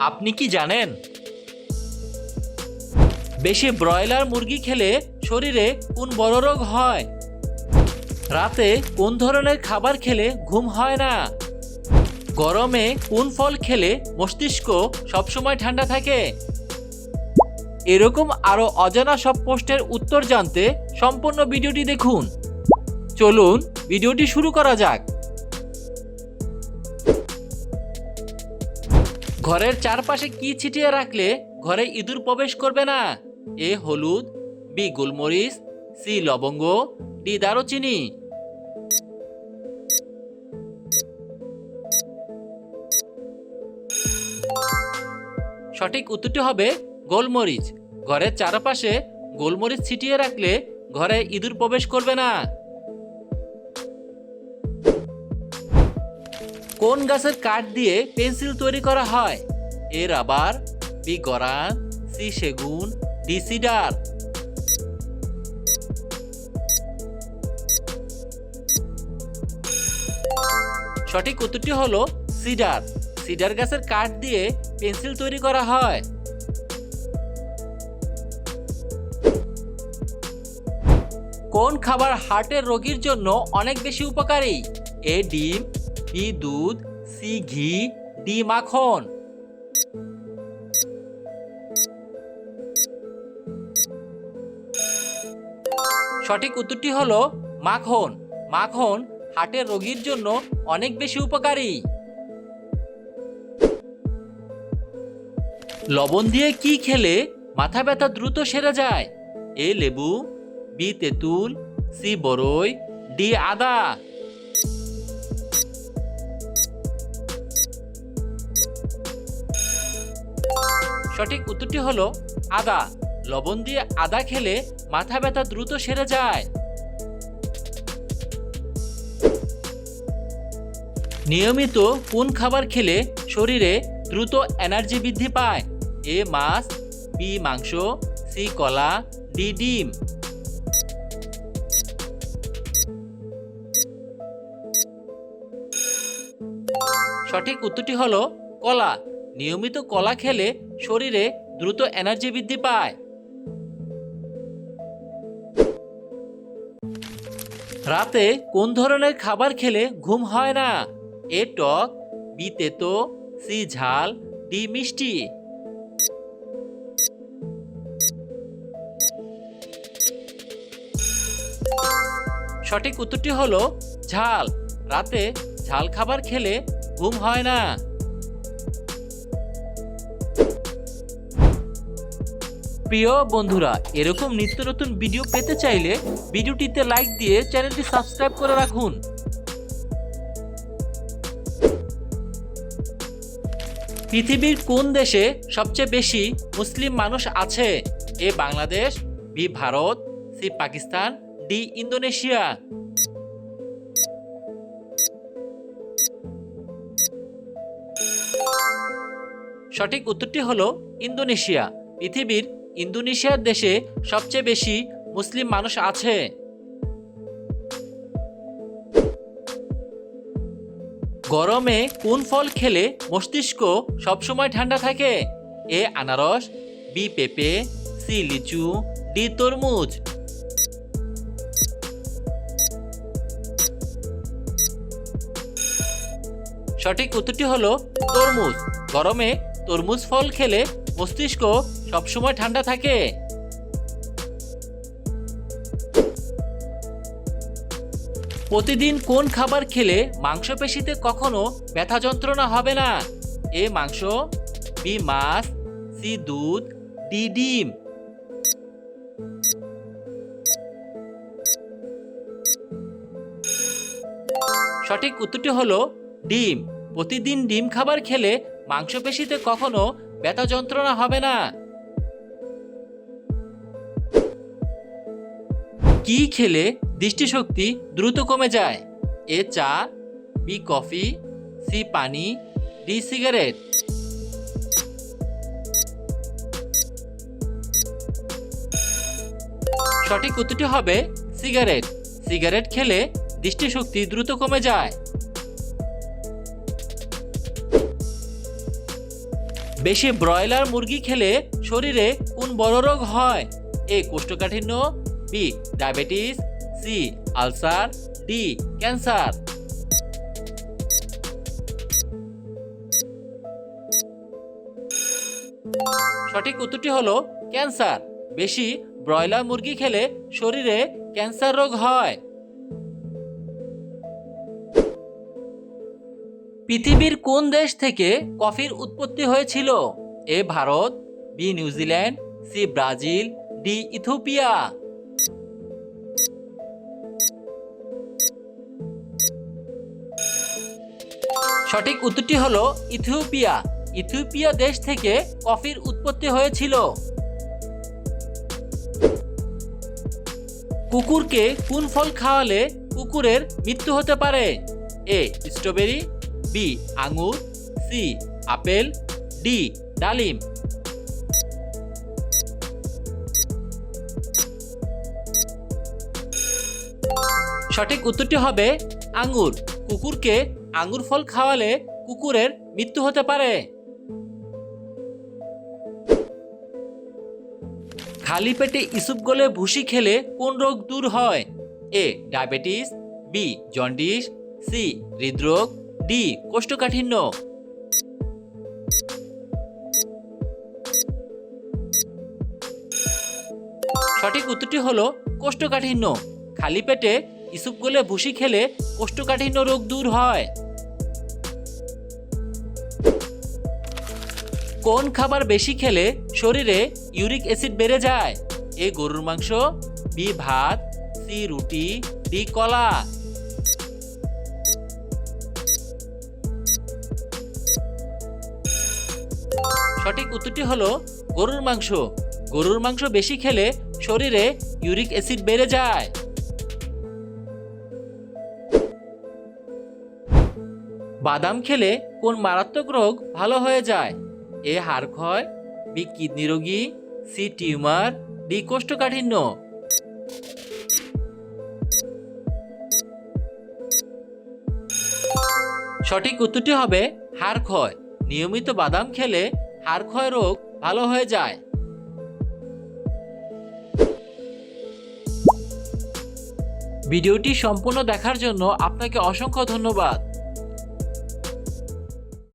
আপনি কি জানেন? বেশি ব্রয়লার মুরগি খেলে শরীরে কোন বড় রোগ হয়? রাতে কোন ধরনের খাবার খেলে ঘুম হয় না? গরমে কোন ফল খেলে মস্তিষ্ক সবসময় ঠান্ডা থাকে? এরকম আরও অজানা সব প্রশ্নের উত্তর জানতে সম্পূর্ণ ভিডিওটি দেখুন। চলুন, ভিডিওটি শুরু করা যাক। ঘরের চারপাশে কি ছিটিয়ে রাখলে ঘরে ইঁদুর প্রবেশ করবে না? এ হলুদ, বি গোলমরিচ, সি লবঙ্গ, ডি দারুচিনি। সঠিক উত্তরটি হবে গোলমরিচ। ঘরের চারপাশে গোলমরিচ ছিটিয়ে রাখলে ঘরে ইঁদুর প্রবেশ করবে না। কোন গাছের কাঠ দিয়ে পেন্সিল তৈরি করা হয়? এ রাবার, বি গরান, সি সেগুন, ডি সিডার সঠিক উত্তরটি হলো সিডার। সিডার গাছের কাঠ দিয়ে পেন্সিল তৈরি করা হয়। কোন খাবার হার্টের রোগীর জন্য অনেক বেশি উপকারী? এ ডিম বি দুধ, সি ঘি, ডি মাখন। সঠিক উত্তরটি হলো মাখন। মাখন হার্টের রোগীর জন্য অনেক বেশি উপকারী। লবণ দিয়ে কি খেলে মাথা ব্যথা দ্রুত সেরে যায়? এ লেবু, বি তেঁতুল, সি বরই, ডি আদা। সঠিক উত্তরটি হলো আদা। লবণ দিয়ে আদা খেলে মাথা ব্যথা দ্রুত সেরে যায়। নিয়মিত কোন খাবার খেলে শরীরে দ্রুত এনার্জি বৃদ্ধি পায়? এ মাছ, বি মাংস, সি কলা, ডি ডিম। সঠিক উত্তরটি হলো কলা। নিয়মিত কলা খেলে শরীরে দ্রুত এনার্জি বৃদ্ধি পায়। রাতে কোন ধরনের খাবার খেলে ঘুম হয় না? এ টক, বি তেতো, সি ঝাল, ডি মিষ্টি। সঠিক উত্তরটি হলো ঝাল। রাতে ঝাল খাবার খেলে ঘুম হয় না। প্রিয় বন্ধুরা, এরকম নিত্য নতুন ভিডিও পেতে চাইলে ভিডিওটিতে লাইক দিয়ে চ্যানেলটি সাবস্ক্রাইব করে রাখুন। পৃথিবীর কোন দেশে সবচেয়ে বেশি মুসলিম মানুষ আছে? A Bangladesh, B Bharat, C Pakistan, D Indonesia. সঠিক উত্তরটি হলো ইন্দোনেশিয়া, পৃথিবীর ইন্দোনেশিয়ার দেশে সবচেয়ে বেশি মুসলিম মানুষ আছে। গরমে কোন ফল খেলে মস্তিষ্ক সবসময় ঠান্ডা থাকে? এ আনারস, বি পেঁপে, সি লিচু, ডি তরমুজ। সঠিক উত্তরটি হলো তরমুজ। গরমে তরমুজ ফল খেলে মস্তিষ্ক সবসময় ঠান্ডা থাকে। প্রতিদিন কোন খাবার খেলে মাংসপেশিতে কখনো ব্যথা যন্ত্রণা হবে না? এ মাংস, বি মাছ, সি দুধ, ডি ডিম। সঠিক উত্তরটি হলো ডিম। প্রতিদিন ডিম খাবার খেলে মাংসপেশিতে কখনো ব্যথা যন্ত্রণা হবে না। কি খেলে দৃষ্টিশক্তি দ্রুত কমে যায়? এ চা, বি কফি, সি পানি, ডি সিগারেট। সঠিক উত্তরটি হবে সিগারেট। সিগারেট খেলে দৃষ্টিশক্তি দ্রুত কমে যায়। বেশি ব্রয়লার মুরগি খেলে শরীরে কোন বড় রোগ হয়? এ কোষ্ঠকাঠিন্য B, diabetes, C, ulcer, D, cancer. সঠিক উত্তরটি হলো ক্যান্সার। বেশি ব্রয়লার মুরগি খেলে শরীরে ক্যান্সার রোগ হয়। পৃথিবীর কোন দেশ থেকে কফির উৎপত্তি হয়েছিল? A, Bharat, B, New Zealand, C, Brazil, D, Ethiopia. সঠিক উত্তরটি হলো ইথিওপিয়া। ইথিওপিয়া দেশ থেকে কফির উৎপত্তি হয়েছিল। কুকুরকে কোন ফল খাওয়ালে কুকুরের মৃত্যু হতে পারে? এ, স্ট্রবেরি, বি, আঙুর, সি, আপেল, ডি, ডালিম। সঠিক উত্তরটি হবে আঙুর। কুকুরকে আঙ্গুর ফল খাওয়ালে কুকুরের মৃত্যু হতে পারে। খালি পেটে ইসুপ গলে ভুসি খেলে কোন রোগ দূর হয়? A, diabetes, B, jaundice, C, হৃদরোগ, ডি, কোষ্ঠকাঠিন্য। সঠিক উত্তরটি হলো কোষ্ঠকাঠিন্য। খালি পেটে ইসুপ গলে ভুসি খেলে কোষ্ঠকাঠিন্য রোগ দূর হয়। কোন খাবার বেশি খেলে শরীরে ইউরিক অ্যাসিড বেড়ে যায়? এ গরুর মাংস, বি ভাত, সি রুটি, ডি কলা। সঠিক উত্তরটি হলো গরুর মাংস। গরুর মাংস বেশি খেলে শরীরে ইউরিক অ্যাসিড বেড়ে যায়। বাদাম খেলে কোন মারাত্মক রোগ ভালো হয়ে যায়? এ হাড় ক্ষয় বি কিডনি রোগী, সি টিউমার, ডি কোষ্ঠকাঠিন্য। সঠিক উত্তরটি হবে হাড় ক্ষয় নিয়মিত বাদাম খেলে হাড় ক্ষয় রোগ ভালো হয়ে যায়। ভিডিওটি সম্পূর্ণ দেখার জন্য আপনাকে অসংখ্য ধন্যবাদ।